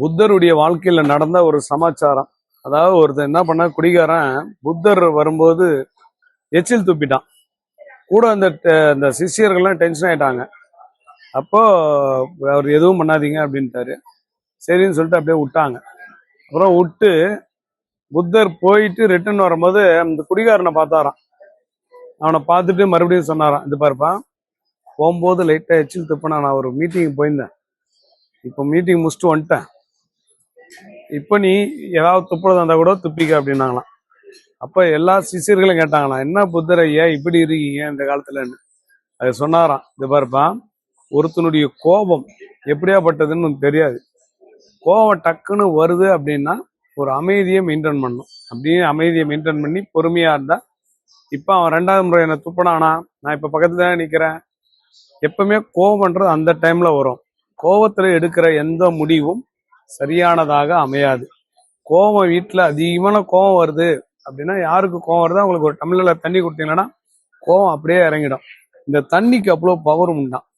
புத்தருடைய வாழ்க்கையில நடந்த ஒரு சமாச்சாரம். அதாவது ஒருத்தர் என்ன பண்ண குடிகாரன் புத்தர் வரும்போது எச்சில் துப்பிட்டான் கூட அந்த அந்த சிஷ்யர்கள்லாம் டென்ஷன் ஆயிட்டாங்க. அப்போ அவர் எதுவும் பண்ணாதீங்க அப்படின்ட்டாரு. சரின்னு சொல்லிட்டு அப்படியே விட்டாங்க. அப்புறம் விட்டு புத்தர் போயிட்டு ரிட்டர்ன் வரும்போது அந்த குடிகாரனை பார்த்தாராம். அவனை பார்த்துட்டு மறுபடியும் சொன்னாராம். இது பாருப்பா போகும்போது லைட்டாக எச்சில் துப்பினா நான் ஒரு மீட்டிங் போயிருந்தேன். இப்போ மீட்டிங் முடிச்சுட்டு வந்துட்டேன். இப்போ நீ ஏதாவது துப்புறதா இருந்தால் கூட துப்பிக்க அப்படின்னாங்களாம். அப்போ எல்லா சிஷியர்களும் கேட்டாங்களாம் என்ன புத்தர் ஐயா இப்படி இருக்கீங்க இந்த காலத்துலன்னு? அது சொன்னாராம் இது பாருப்பா ஒருத்தனுடைய கோபம் எப்படியாப்பட்டதுன்னு உனக்கு தெரியாது. கோபம் டக்குன்னு வருது அப்படின்னா ஒரு அமைதியை மெயின்டைன் பண்ணணும் அப்படியே அமைதியை மெயின்டைன் பண்ணி பொறுமையாக இருந்தால் இப்போ அவன் ரெண்டாவது முறை என்னை துப்பினானா நான் இப்போ பக்கத்தில் தான் நிற்கிறேன் எப்பவுமே கோபம்ன்றது அந்த டைமில் வரும். கோபத்தில் எடுக்கிற எந்த முடிவும் சரியானதாக அமையாது. கோவம் வீட்டுல அதிகமான கோவம் வருது அப்படின்னா யாருக்கு கோவம் வருதோ அவங்களுக்கு ஒரு டம்ளர்ல தண்ணி கொடுத்தீங்கன்னா கோவம் அப்படியே இறங்கிடும். இந்த தண்ணிக்கு அவ்வளோ பவர் உண்டான்